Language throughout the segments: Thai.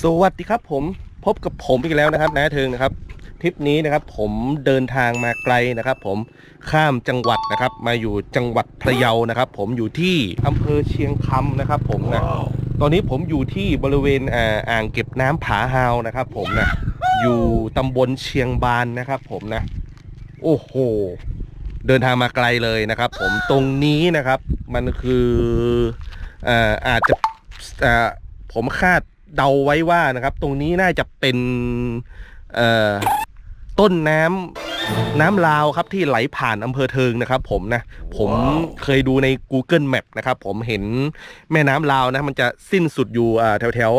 สวัสดีครับผมพบกับผมอีกแล้วนะครับนาเทิงนะครับทริปนี้นะครับผมเดินทางมาไกลนะครับ ผมข้ามจังหวัดนะครับ มาอยู่จังหวัดพะเยานะครับ ผมอยู่ที่อำเภอเชียงคำนะครับ ผมนะตอนนี้ผมอยู่ที่บริเวณอ่าอ่างเก็บน้ำผาฮาวนะครับ ผมนะอยู่ตำบลเชียงบานนะครับ ผมนะโอ้โหเดินทางมาไกลเลยนะครับ ผมตรงนี้นะครับ มันคืออ่าอาจจะอ่าผมคาด เดาไว้ว่านะครับ ตรงนี้น่าจะเป็นต้นน้ำน้ำลาวครับที่ไหลผ่านอำเภอเทิงนะครับ ผมนะ ผมเคยดูใน Google Map นะครับ ผมเห็นแม่น้ำลาวนะมันจะสิ้นสุดอยู่แถวแถว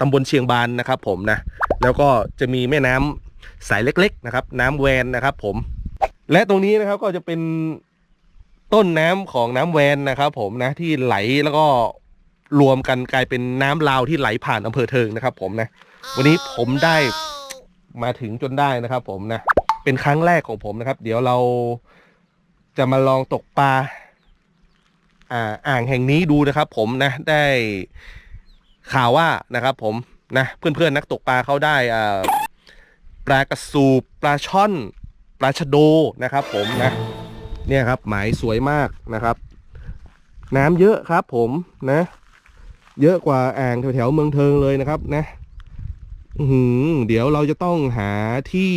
ตำบลเชียงบานนะครับ ผมนะ แล้วก็จะมีแม่น้ำสายเล็ก ๆ นะครับ น้ำแวนนะครับ ผม และตรงนี้นะครับก็จะเป็นต้นน้ำของน้ำแวนนะครับ ผมนะที่ไหลแล้วก็ รวมกันกลายเป็นน้ำลาวที่ไหลผ่านอำเภอเทิงนะครับ ผมนะ วันนี้ผมได้มาถึงจนได้นะครับ ผมนะ เป็นครั้งแรกของผมนะครับ เดี๋ยวเราจะมาลองตกปลาอ่าอ่างแห่งนี้ดูนะครับ ผมนะได้ข่าวว่านะครับ ผมนะเพื่อนๆนักตกปลาเขาได้อ่าปลากระสูบปลาช่อนปลาชะโดนะครับ ผมนะ เนี่ยครับหมายสวยมากนะครับ น้ำเยอะครับ ผมนะ เยอะกว่าอ่างแถวๆเมืองเทิงเลยนะครับ นะหือเดี๋ยวเราจะต้องหาที่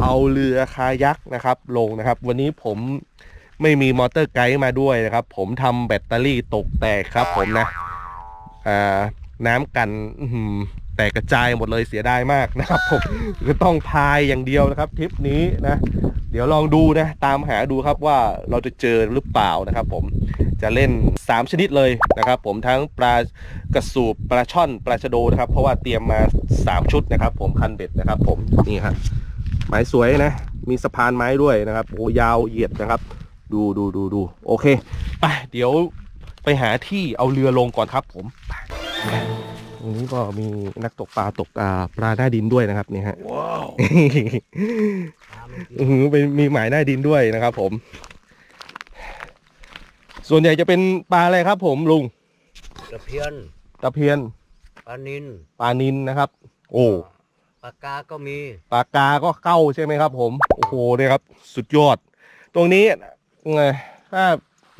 เอาเรือคายักนะครับ ลงนะครับ วันนี้ผมไม่มีมอเตอร์ไกด์มาด้วยนะครับ ผมทำแบตเตอรี่ตกแตกครับ ผมนะอ่าน้ำกันอืแตกกระจายหมดเลยเสียดายมากนะครับ ผมก็ต้องพายอย่างเดียวนะครับทริปนี้นะ เดี๋ยวลองดูนะ ตามหาดูครับว่าเราจะเจอหรือเปล่านะครับ ผม จะเล่น 3 ชนิดเลยนะครับ ผมทั้งปลากระสูบปลาช่อนปลาชะโดนะครับ เพราะว่าเตรียมมา 3 ชุดนะครับ ผมคันเบ็ดนะครับ ผมนี่ครับไม้สวยนะ มีสะพานไม้ด้วยนะครับโอ้ยาวเหยียดนะครับ ดูดูดูดูโอเคไปเดี๋ยวไปหาที่เอาเรือลงก่อนครับ ผมไปตรงนี้ก็มีนักตกปลาตกอ่าปลาหน้าดินด้วยนะครับนี่ฮะอือหือเป็นมีหมายหน้าดินด้วยนะครับ ผม ส่วนใหญ่จะเป็นปลาอะไรครับ ผมลุงตะเพียนตะเพียนปลานินปลานินนะครับ โอ้ปลากาก็มีปลากาก็เข้าใช่ไหมครับ ผมโอ้โหเนี่ยครับ สุดยอด ตรงนี้ไงถ้า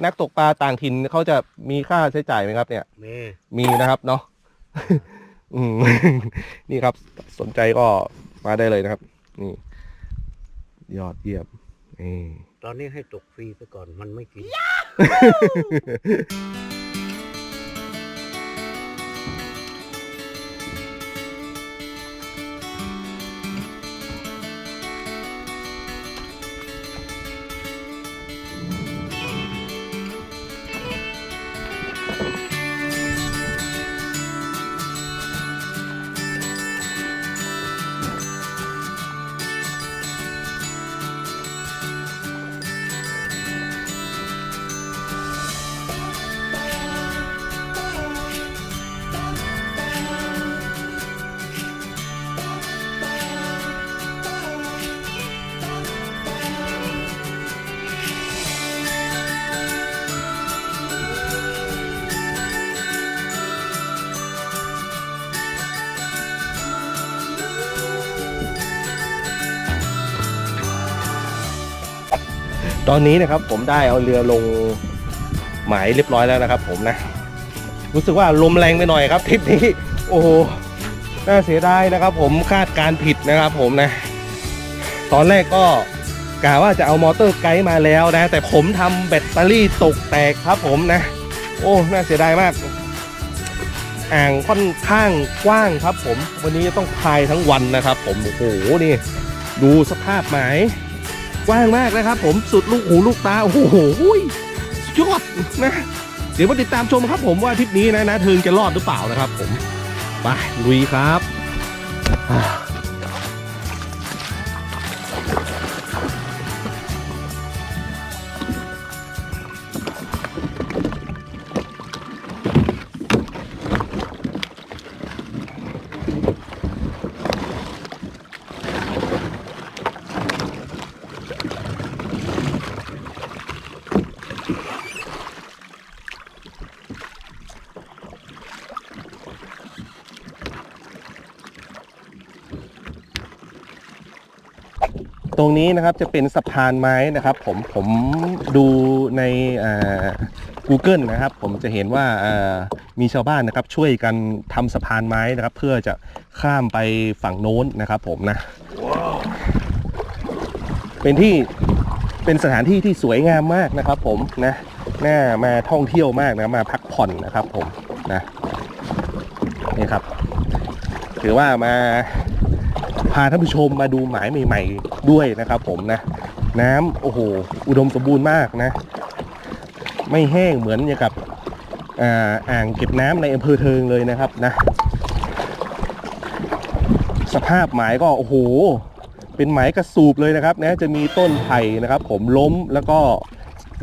นักตกปลาต่างถิ่นเขาจะมีค่าใช้จ่ายไหมครับ เนี่ย มีมีนะครับเนาะอืมนี่ครับ สนใจก็มาได้เลยนะครับ นี่ ยอดเยี่ยมนี่ตอนนี้ให้ตกฟรีไปก่อนมันไม่กิน Woo! ตอนนี้นะครับผมได้เอาเรือลงหมายเรียบร้อยแล้วนะครับ ผมนะ รู้สึกว่าลมแรงไปหน่อยครับทริปนี้ โอ้โหน่าเสียดายนะครับ ผมคาดการผิดนะครับ ผมนะ ตอนแรกก็กะว่าจะเอามอเตอร์ไกด์มาแล้วนะ แต่ผมทำแบตเตอรี่ตกแตกครับ ผมนะ โอ้น่าเสียดายมากอ่างค่อนข้างกว้างครับ ผมวันนี้ต้องพายทั้งวันนะครับ ผมโอ้โหนี่ ดูสภาพหมาย กว้างมากนะครับ ผมสุดลูกหูลูกตาโอ้โหสุดยอดนะเดี๋ยวมาติดตามชมครับ ผมว่าทริปนี้นะนะเทิงจะรอดหรือเปล่านะครับ ผมไปลุยครับ รงนี้นะครับจะเป็นสะพานไม้นะครับ ผมผมดูในอ่า Google นะครับ ผมจะเห็นว่าอ่ามีชาวบ้านนะครับ ช่วยกันทำสะพานไม้นะครับ เพื่อจะข้ามไปฝั่งโน้นนะครับ ผมนะ เป็นที่เป็นสถานที่ที่สวยงามมากนะครับ ผมนะน่ามาท่องเที่ยวมากนะมาพักผ่อนนะครับ ผมนะนี่ครับ ถือว่ามา พาท่านผู้ชมมาดูหมายใหม่ ๆ ด้วยนะครับ ผมนะ น้ำโอ้โห อุดมสมบูรณ์มากนะ ไม่แห้งเหมือนอย่างกับอ่าอ่างเก็บน้ำในอำเภอเทิงเลยนะครับนะ สภาพหมายก็โอ้โห เป็นหมายกระสูบเลยนะครับนะจะมีต้นไผ่นะครับ ผมล้มแล้วก็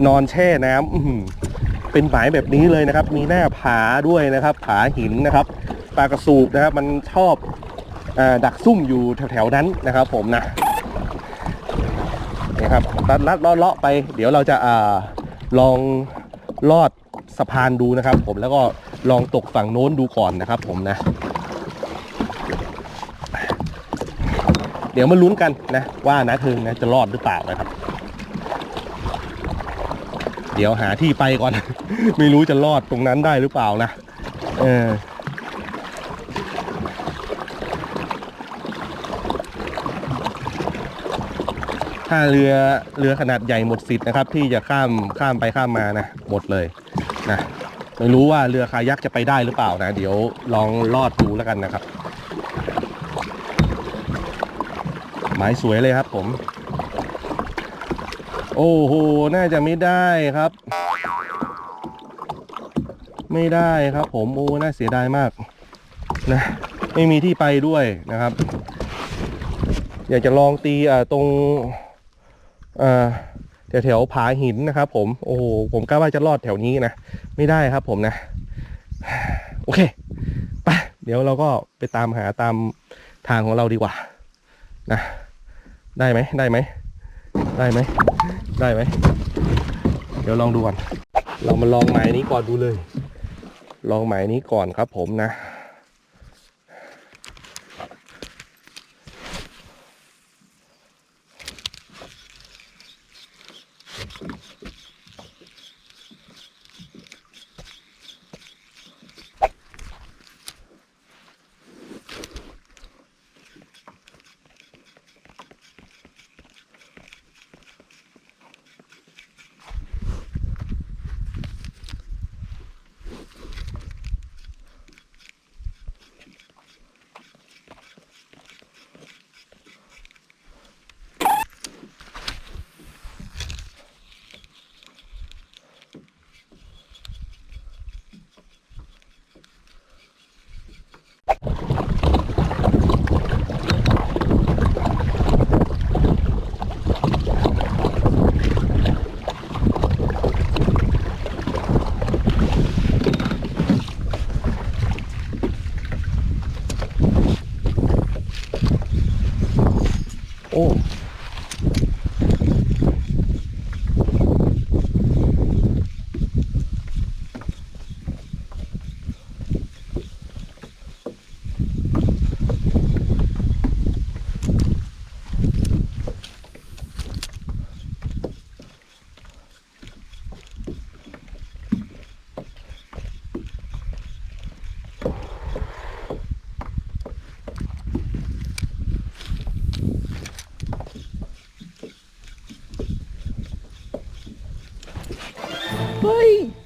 นอนแช่น้ำเป็นหมายแบบนี้เลยนะครับ มีหน้าผาด้วยนะครับ ผาหินนะครับปลากระสูบนะครับ มันชอบ ดักซุ่มอยู่แถวๆนั้นนะครับ ผมนะนี่ครับลัดลัดเลาะไป เดี๋ยวเราจะอ่าลองลอดสะพานดูนะครับ ผมแล้วก็ลองตกฝั่งโน้นดูก่อนนะครับ ผมนะ เดี๋ยวมาลุ้นกันนะว่านะเทิงนะจะรอดหรือเปล่านะครับ เดี๋ยวหาที่ไปก่อน ไม่รู้จะรอดตรงนั้นได้หรือเปล่านะ เออ ถ้าเรือเรือขนาดใหญ่หมดสิทธิ์นะครับ ที่จะข้ามข้ามไปข้ามมานะหมดเลยนะไม่รู้ว่าเรือคายักจะไปได้หรือเปล่านะ เดี๋ยวลองลอดดูแล้วกันนะครับ หมายสวยเลยครับผม โอ้โห น่าจะไม่ได้ครับ ไม่ได้ครับผม โอ้ น่าเสียดายมากนะไม่มีที่ไปด้วยนะครับ อยากจะลองตีอ่าตรง แถวแถวๆผาหินนะครับ ผมโอ้โหผมกล้าว่าจะรอดแถวนี้นะไม่ได้ครับ ผมนะ โอเคไปเดี๋ยวเราก็ไปตามหาตามทางของเราดีกว่า นะ ได้ไหมได้ไหมได้ไหมได้ไหมเดี๋ยวลองดูก่อน เรามาลองหมายนี้ก่อนดูเลย ลองหมายนี้ก่อนครับ ผมนะ เ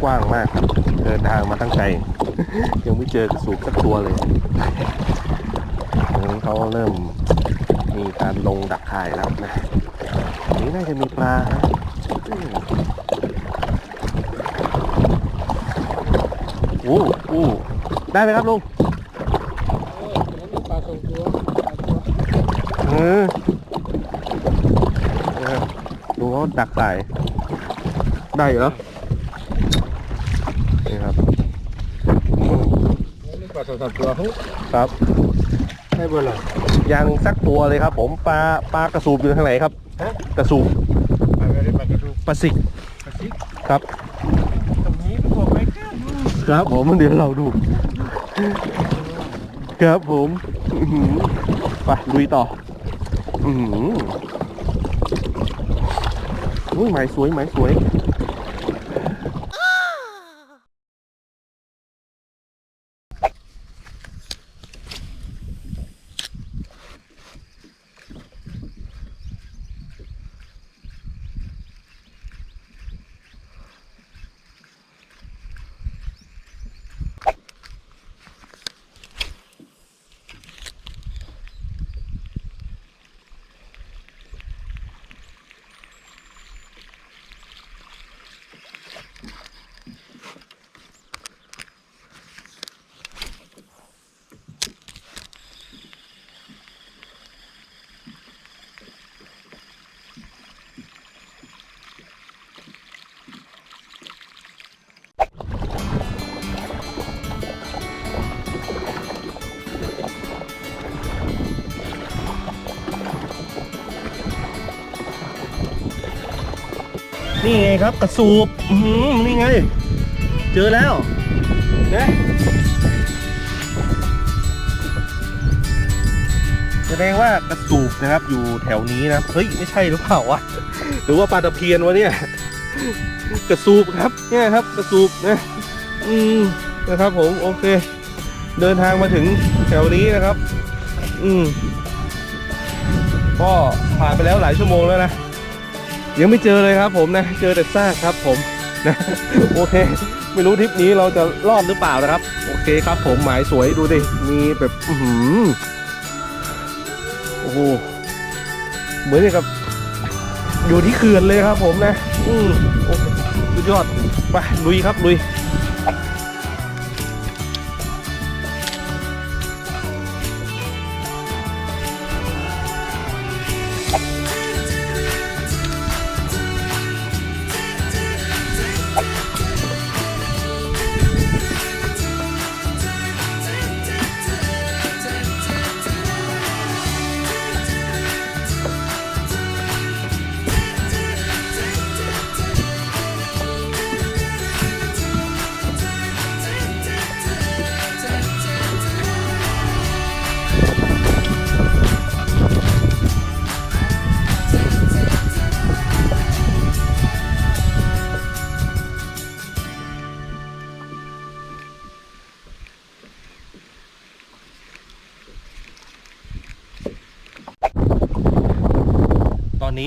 กว้างมาก เดินทางมาตั้งไกลยังไม่เจอกระสูบสักตัวเลยตรงนี้เขาเริ่มมีการลงดักข่ายแล้วนะนนี้น่าจะมีปลานะอืมอ้โอ้ได้ไหมครับลุงปลาสองตัวเออเออดูเขาดักสายได้อยู่แล้วนี่ครับ นี่ปลา สองตัวเขาครับได้เบอร์อะไรยังสักตัวเลยครับ ผมปลาปลากระสูบอยู่ทางไหนครับฮะกระสูบปลาอะไรปลากระดูกปลาสิกปลาซิกครับตรงนี้พวกไม่กล้าดูครับผมเดี๋ยวเราดู ครับผมอื้อหือไปลุยต่ออือหืออุ้ยไม้สวยไม้สวย นี่ไงครับกระสูบนี่ไง เจอแล้วนะแสดงว่ากระสูบนะครับอยู่แถวนี้นะเฮ้ยไม่ใช่หรือเปล่าวะหรือว่าปลาตะเพียนวะเนี่ยกระสูบครับเนี่ยครับกระสูบนะอืมนะครับผมโอเค เดินทางมาถึงแถวนี้นะครับ อืมก็ผ่านไปแล้วหลายชั่วโมงแล้วนะ ยังไม่เจอเลยครับผมนะ เจอแต่ซากครับผมนะโอเค ไม่รู้ทริปนี้เราจะรอดหรือเปล่านะครับ โอเคครับผมหมายสวยดูดิมีแบบอืมโอ้โหเหมือนกับ อยู่ที่เขื่อนเลยครับผมนะ อืมโอ้สุดยอดไปลุยครับลุย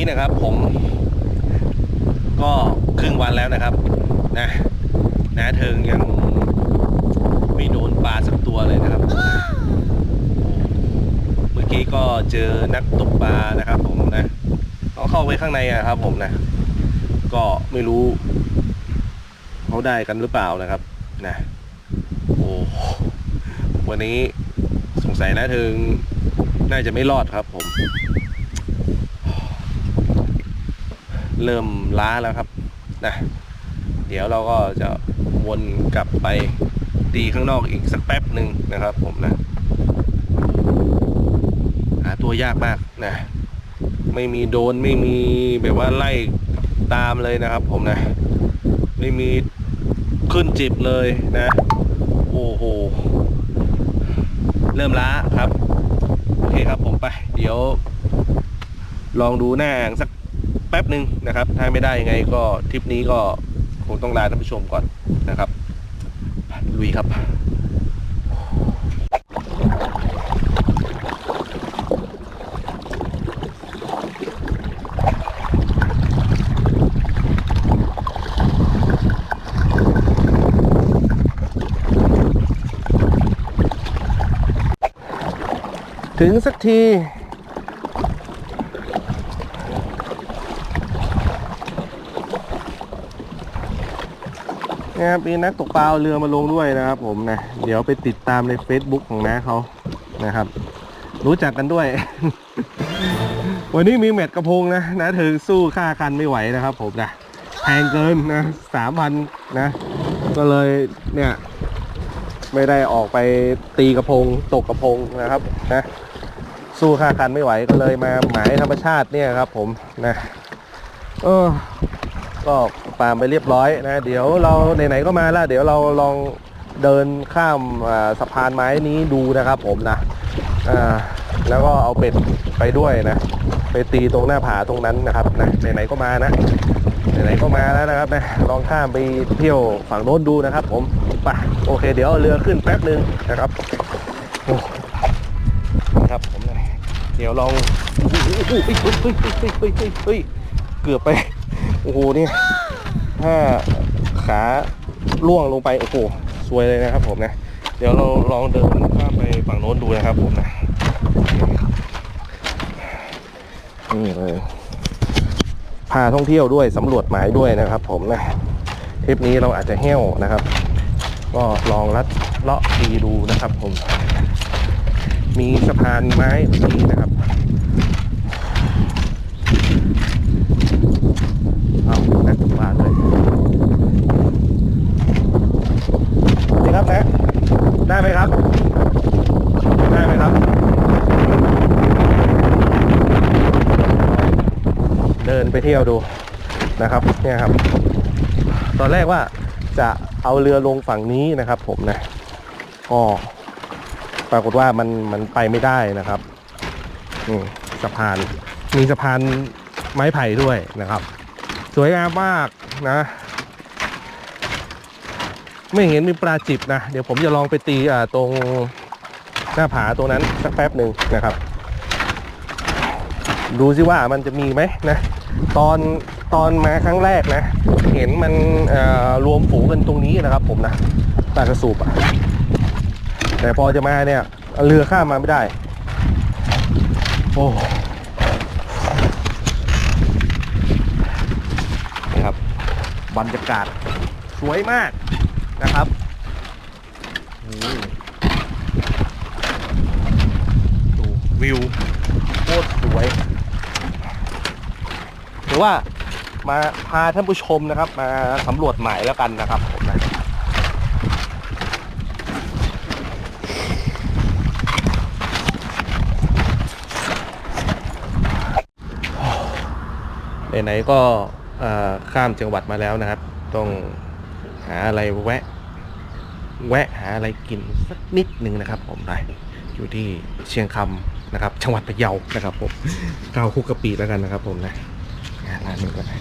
นนี้นะครับ ผมก็ครึ่งวันแล้วนะครับนะนะเทิงยังไม่โดนปลาสักตัวเลยนะครับ เมื่อกี้ก็เจอนักตกปลานะครับ ผมนะเขาเข้าไปข้างในอะครับ ผมนะ ก็ไม่รู้เขาได้กันหรือเปล่านะครับนะโอ้วันนี้สงสัยนะเทิงน่าจะไม่รอดครับผม เริ่มล้าแล้วครับนะเดี๋ยวเราก็จะวนกลับไปตีข้างนอกอีกสักแป๊บหนึ่งนะครับผมนะหาตัวยากมากนะไม่มีโดนไม่มีแบบว่าไล่ตามเลยนะครับผมนะ ไม่มีขึ้นจิบเลยนะ โอ้โห เริ่มล้าครับ โอเคครับผมไป เดี๋ยว ลองดูหน้าอ่างสัก แป๊บหนึ่งนะครับ ถ้าไม่ได้ยังไงก็ทริปนี้ก็คงต้องลาท่านผู้ชมก่อนนะครับลุยครับถึงสักที นะครับมีนักตกปลาเอาเรือมาลงด้วยนะครับ ผมนะเดี๋ยวไปติดตามใน Facebook ของน้าเขานะครับ รู้จักกันด้วย วันนี้มีเม็ดกระพงนะนะถึงสู้ค่าคันไม่ไหวนะครับ ผมนะแพงเกินนะสามพันนะ ก็เลยเนี่ย ไม่ได้ออกไปตีกระพง ตกกระพงนะครับนะสู้ค่าคันไม่ไหวก็เลยมาหมายธรรมชาติเนี่ยครับ ผมนะ เออ ก็ปามไปเรียบร้อยนะ เดี๋ยวเราไหนๆก็มาแล้วเดี๋ยวเราลองเดินข้ามสะพานไม้นี้ดูนะครับ ผมนะแล้วก็เอาเป็ดไปด้วยนะ ไปตีตรงหน้าผาตรงนั้นนะครับนะไหนๆก็มานะไหนๆก็มาแล้วนะครับนะลองข้ามไปเที่ยวฝั่งโน้นดูนะครับ ผมไปโอเค เดี๋ยวเรือขึ้นแป๊บหนึ่งนะครับโอ้ครับผมเดี๋ยวลองเฮ้ยเฮ้ยเฮ้ยเฮ้ยเกือบไป โอ้โหนี่ถ้าขาล่วงลงไปโอ้โหสวยเลยนะครับ ผมนะ เดี๋ยวเราลองเดินข้ามไปฝั่งโน้นดูนะครับ ผมนะนี่เลยพาท่องเที่ยวด้วยสำรวจหมายด้วยนะครับ ผมนะทริปนี้เราอาจจะเหี้ยวนะครับ ก็ลองลัดเลาะดีดูนะครับ ผม มีสะพานไม้แบบนี้นะครับ เอา นักตกปลาเลยดีครับนะได้ไหมครับ ได้ไหมครับ เดินไปเที่ยวดูนะครับเนี่ยครับ ตอนแรกว่าจะเอาเรือลงฝั่งนี้นะครับ ผมนะก็ปรากฏว่ามันมันไปไม่ได้นะครับนี่สะพานมีสะพานไม้ไผ่ด้วยนะครับ สวยงามมากนะ ไม่เห็นมีปลาจิบนะ เดี๋ยวผมจะลองไปตีอ่าตรงหน้าผาตรงนั้นสักแป๊บหนึ่งนะครับ ดูซิว่ามันจะมีไหมนะ ตอนตอนมาครั้งแรกนะ เห็นมันอ่อรวมฝูงกันตรงนี้นะครับ ผมนะปลากระสูบอะแต่พอจะมาเนี่ยเรือข้ามมาไม่ได้ โอ้ นะครับ บรรยากาศสวยมากนะครับดูวิวโคตรสวยถือว่ามาพาท่านผู้ชมนะครับ มาสำรวจหมายแล้วกันนะครับผมนะไหนๆก็ ข้ามจังหวัดมาแล้วนะครับ ต้องหาอะไรแวะ แวะหาอะไรกินสักนิดหนึ่งนะครับ ผมนะอยู่ที่เชียงคำนะครับ จังหวัดพะเยานะครับผมก้าวคุกกะปิแล้วกันนะครับ ผมนะร้านหนึ่งก่อนนะ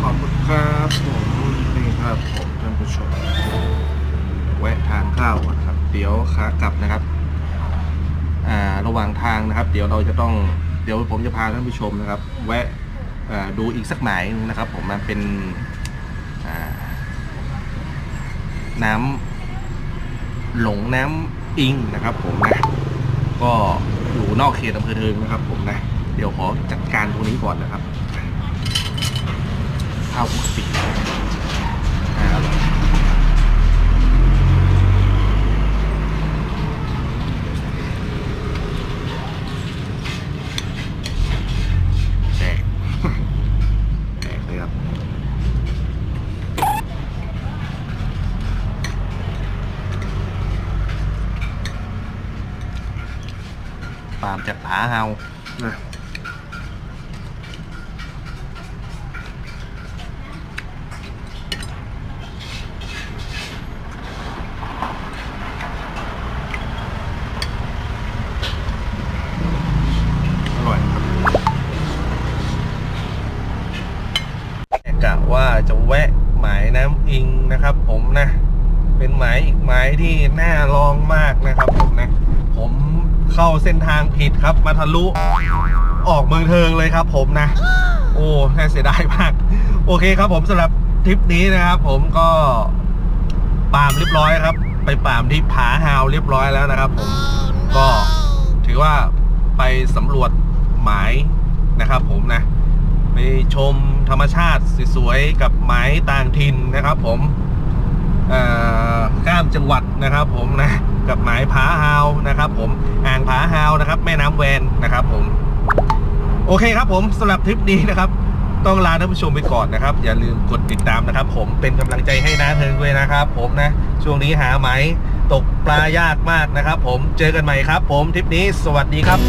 ขอบคุณครับผมนี่ครับผมท่านผู้ชมแวะทานข้าวครับ เดี๋ยวขากลับนะครับ อ่าระหว่างทางนะครับ เดี๋ยวเราจะต้อง เดี๋ยวผมจะพาท่านผู้ชมนะครับ แวะดูอีกสักหมายหนึงนะครับ ผมมันเป็นน้ำหลงน้ำอิงนะครับ ผมนะก็อยู่นอกเขตอำเภอเทิงนะครับ ผมนะเดี๋ยวขอจัดการตรงนี้ก่อนนะครับข้าวปกติอ่าอร่อย แตก แตกเลยครับ ปาล์ม จากผาเฮานะอร่อยครับกะว่าจะแวะหมายน้ำอิงนะครับ ผมนะ เป็นหมายอีกหมายที่น่าลองมากนะครับผมนะผม เข้าเส้นทางผิดครับ มาทะลุออกเมืองเทิงเลยครับ ผมนะ โอ้น่าเสียดายมาก โอเคครับผมสำหรับทริปนี้นะครับ ผมก็ปาล์มเรียบร้อยครับ ไปปาล์มที่ผาฮาวเรียบร้อยแล้วนะครับ ผมก็ถือว่าไปสำรวจหมายนะครับ ผมนะไปชมธรรมชาติสวยๆกับหมายต่างถิ่นนะครับ ผมเอ่อ ข้ามจังหวัดนะครับผมนะกับหมายผาฮาวนะครับ ผมอ่างผาฮาวนะครับ แม่น้ำแวนนะครับ ผม โอเคครับผมสำหรับทริปนี้นะครับ ต้องลาท่านผู้ชมไปก่อนนะครับ อย่าลืมกดติดตามนะครับ ผมเป็นกำลังใจให้นะเธอด้วยนะครับ ผมนะช่วงนี้หาไหมตกปลายากมากนะครับ ผมเจอกันใหม่ครับ ผมทริปนี้สวัสดีครับ